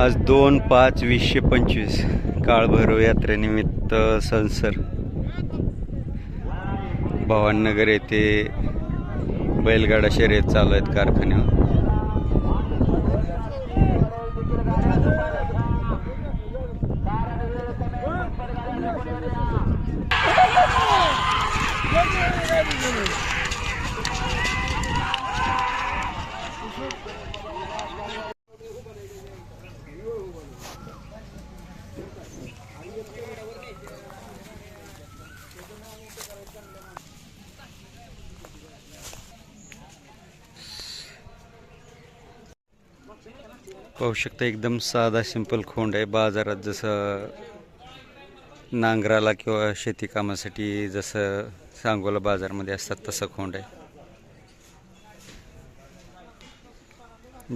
आज दोन पाच वीसशे पंचवीस. काळभैरव यात्रेनिमित्त संसर भवाननगर येथे बैलगाडा शर्यत चालू आहेत कारखान्यावर. पाहू शकता एकदम साधा सिंपल खोंड आहे. बाजारात जसं नांगराला किंवा शेती कामासाठी जसं सांगोला बाजारमध्ये असतात तसं खोंड आहे.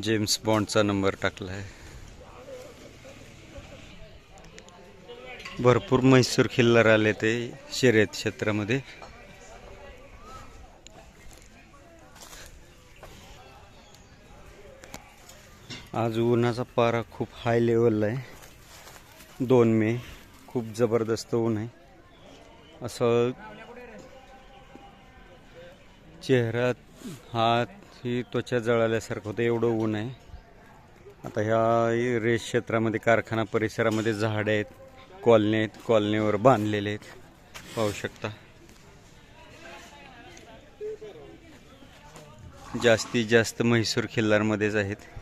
जेम्स बॉन्डचा नंबर टाकला आहे. भरपूर म्हैसूर खिल्लर आले ते शर्यत क्षेत्रामध्ये. आज उन्हाचा पारा खूप हाय लेवलला आहे. दोन मे खूप जबरदस्त ऊन आहे. असं चेहरा हात ही त्वचा जळाल्यासारखं होतं एवढं ऊन आहे. आता ह्या रेस क्षेत्रामध्ये कारखाना परिसरामध्ये झाडं आहेत कॉलनी आहेत कॉलनीवर बांधलेले आहेत. पाहू शकता. जास्तीत जास्त म्हैसूर खिल्लारमध्येच आहेत.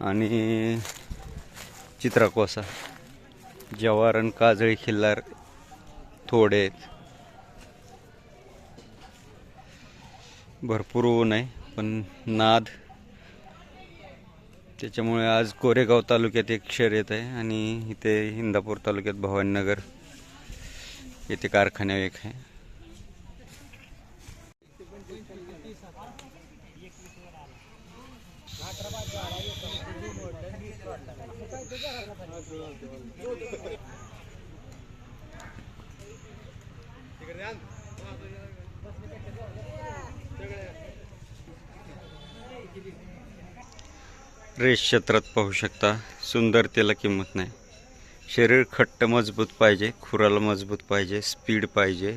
आणि चित्राकोसा. जवार आणि काजळी खिल्लार थोडे आहेत. भरपूर ऊन आहे पण नाद. त्याच्यामुळे आज कोरेगाव तालुक्यात एक शर्यत आहे आणि इथे इंदापूर तालुक्यात भवानीनगर येथे कारखाना एक आहे. रेस क्षेत्रात पाहू शकता सुंदरतेला किंमत नाही. शरीर खट्ट मजबूत पाहिजे खुराला मजबूत पाहिजे स्पीड पाहिजे.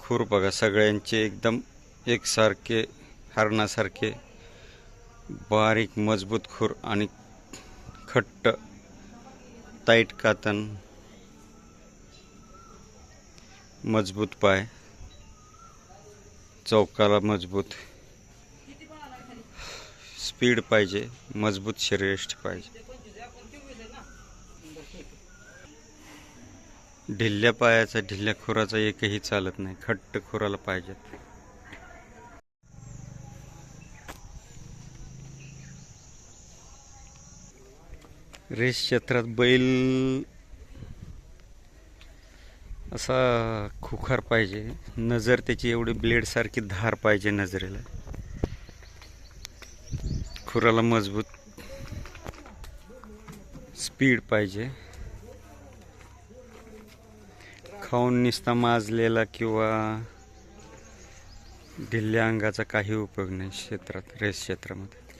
खूर बघा सगळ्यांचे एकदम एकसारखे हरणासारखे बारीक मजबूत खूर आणि खट्ट टाईट कातन मजबूत पाय चौकाला मजबूत स्पीड पाहिजे मजबूत शरीरष्ट पाहिजे. ढिल्ल्या पायाचा ढिल्ल्या खुराचा एकही चालत नाही खट्ट खुराला पाहिजेत रेस क्षेत्रात बैल असा खुखार पाहिजे. नजर त्याची एवढी ब्लेडसारखी धार पाहिजे नजरेला. खुराला मजबूत स्पीड पाहिजे. खाऊन निसता माजलेला किंवा ढिल्ल्या अंगाचा काही उपयोग नाही क्षेत्रात रेस क्षेत्रामध्ये.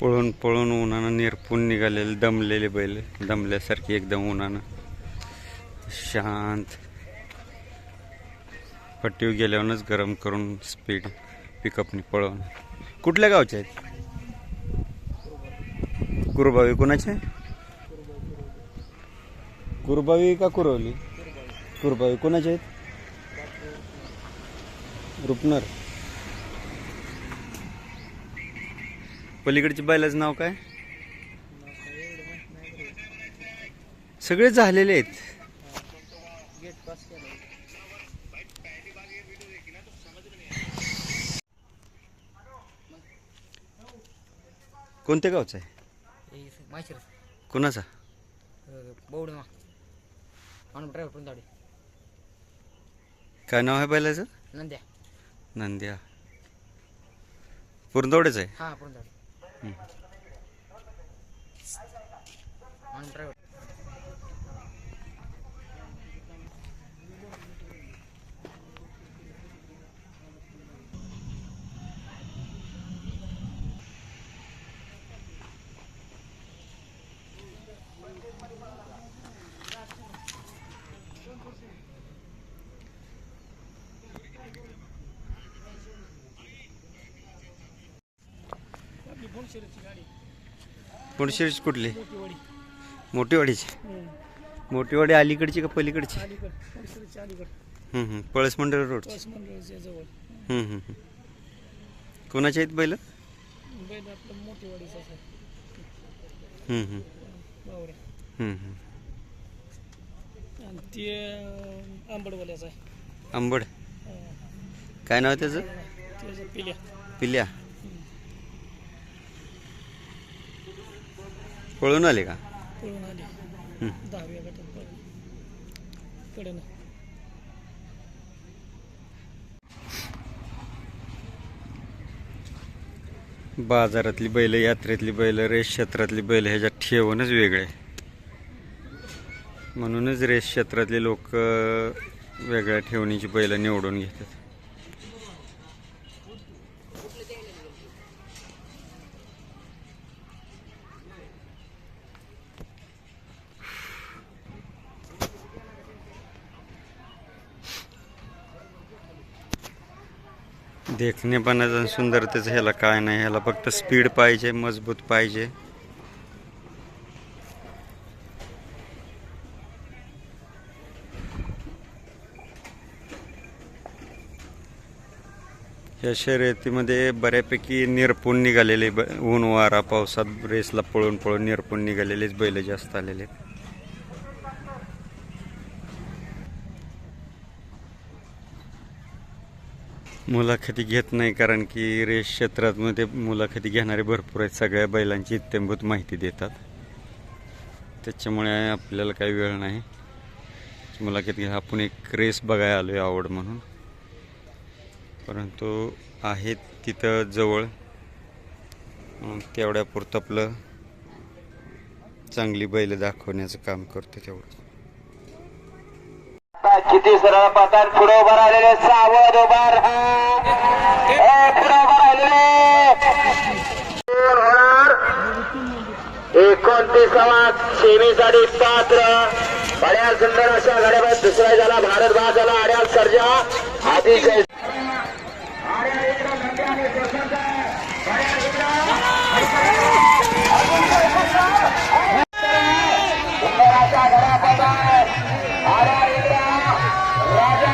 पळून पळून उन्हानं निरपून निघालेले दमलेले बैल. दमल्यासारखी एकदम उन्हानं. शांत. पट्टीव गेल्यावरच गरम करून स्पीड पिकअपनी पळवून कुठल्या गावचे आहेत? कुरबावी कोणाचे? कुरबावी का कुरवली? कुरबावी कोणाचे आहेत? रुपनर. पलीकडच्या बैलाचं नाव काय? सगळे झालेले आहेत. कोणत्या गावचं आहे? कोणाचा? काय नाव आहे बैलाचं? नंद्या. नंद्या. पुरंदवडेच आहे? हा पुणशिरीची कुठली? मोठीवाडीची मोठीवाडी अलीकडची का पलीकडची? हम्म, हम्म. पळस मंडळ रोड. कोणाच्या आहेत बैल? बैल आपलं मोठी वाडीचं असं. हम्म, हम्म. बावऱ्या हम्म, हम्म. आणि ते अं, आंबडवाल्याचं आहे. आंबड. अं, काय नाव आहे त्याचं? त्याचं पिल्या. पिल्या. पळून आले का? पळून आले. दहाव्या गटात बाजारातली बैल यात्रेतली बैल रेस क्षेत्रातली बैल ह्याच्यात ठेवणच वेगळे म्हणूनच रेस क्षेत्रातले लोक वेगळ्या ठेवणीची बैल निवडून घेतात. देखणेपणाचं आणि सुंदरतेचं ह्याला काय नाही ह्याला फक्त स्पीड पाहिजे मजबूत पाहिजे या शर्यतीमध्ये बऱ्यापैकी निरपून निघालेले ब ऊन वारा पावसात रेसला पळून पळून निरपून निघालेलेच बैल जास्त आलेले आहेत. मुलाखती घेत नाही कारण की रेस क्षेत्रामध्ये मुलाखती घेणारे भरपूर आहेत. सगळ्या बैलांची इत्यंभूत माहिती देतात. त्याच्यामुळे आपल्याला काही वेळ नाही. मुलाखत घ्या. आपण एक रेस बघायला आलो आहे आवड म्हणून. परंतु आहेत तिथं जवळ. म्हणून तेवढ्यापुरतं आपलं चांगली बैल दाखवण्याचं काम करतो तेवढं किती सरळ पतन पुढे उभा राहिलेले सावध उभा पुढे उभं राहिलेले कोण होणार एकोणतीसावा सेमीसाठी पात्र अड्याल सुंदर अशा गाड्या दुसरा झाला भारत बाद झाला अड्याल सर्जा अतिशय सुंदराच्या Roda!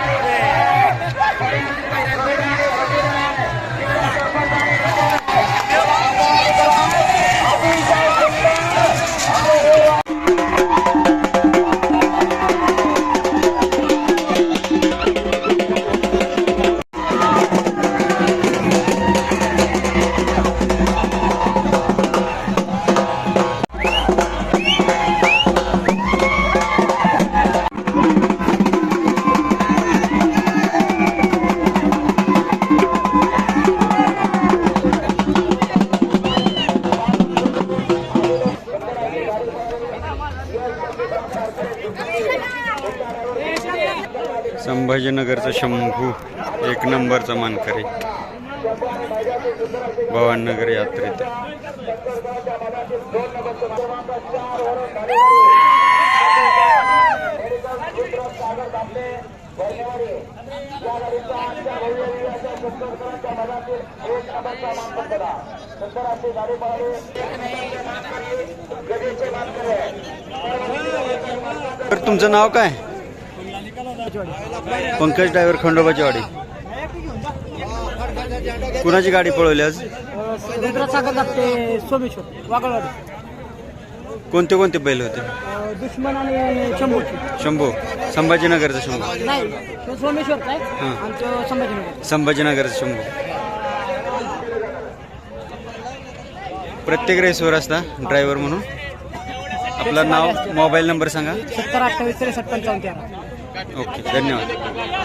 संभाजीनगरचा शंभू एक नंबरचा मानकरी. भवाननगर यात्रेत. तर तुमचं नाव काय? पंकज ड्रायव्हर खंडोबाची वाडी कुणाची गाडी पळवली आज? सोमेश्वर कोणते कोणते बैल होते? दुश्मन आणि शंभूची. शंभू. संभाजीनगरचा शंभू. संभाजीनगर. संभाजीनगरचा शंभू. प्रत्येक रेसवर असता ड्रायव्हर म्हणून. आपलं नाव मोबाईल नंबर सांगा. सत्तर अठ्ठावीस त्रेसष्ट पंचावन्न ओके धन्यवाद.